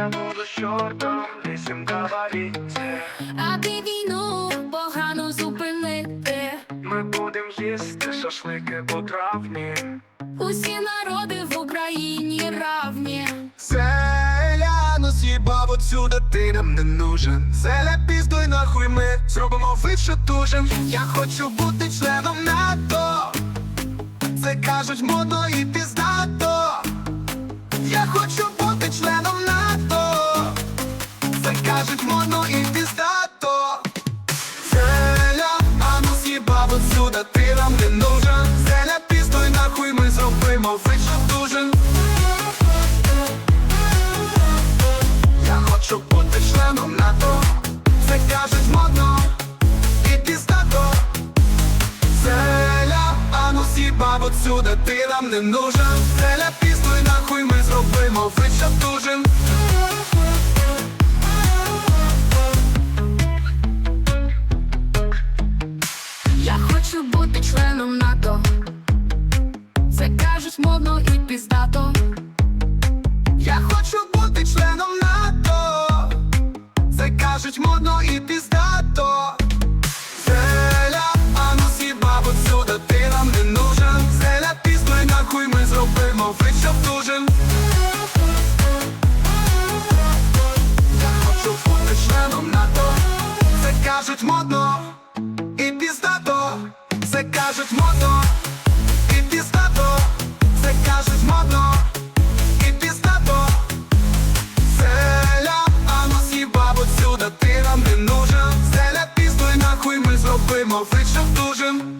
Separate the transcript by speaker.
Speaker 1: Я буду чортом, лісім говорите
Speaker 2: Аби війну погано зупинити.
Speaker 1: Ми будем їсти шашлики по травні.
Speaker 2: Усі народи в Україні равні.
Speaker 1: Селяну з'їбав отсюда, ти нам не нужен. Селя піздуй нахуй ми зробимо вид, що тужим Я хочу бути членом НАТО. Це кажуть модно і піздато ти нам не нужен. Селя піздуй нахуй ми зробимо вид, що тужим Я хочу бути членом НАТО. Це кажуть модно. І піздато Зеля, а ну сібав отсюда, ти нам не нужен. Зеля, піздуй нахуй, ми зробимо вид, що тужим
Speaker 2: бути членом НАТО. Це кажуть модно і піздато.
Speaker 1: Я хочу бути членом НАТО. Це кажуть модно і піздато. Зеля, а ну сібав отсюда, ти нам не нужен. Зеля, піздуй нахуй, ми зробимо вид, що Я хочу бути членом НАТО. Це кажуть модно це кажуть модно, і піздато, це кажуть модно, і піздато Зеля, а нас їба, бо сюди ти нам не нужен. Зеля, пізно і нахуй ми зробимо, вичем дужим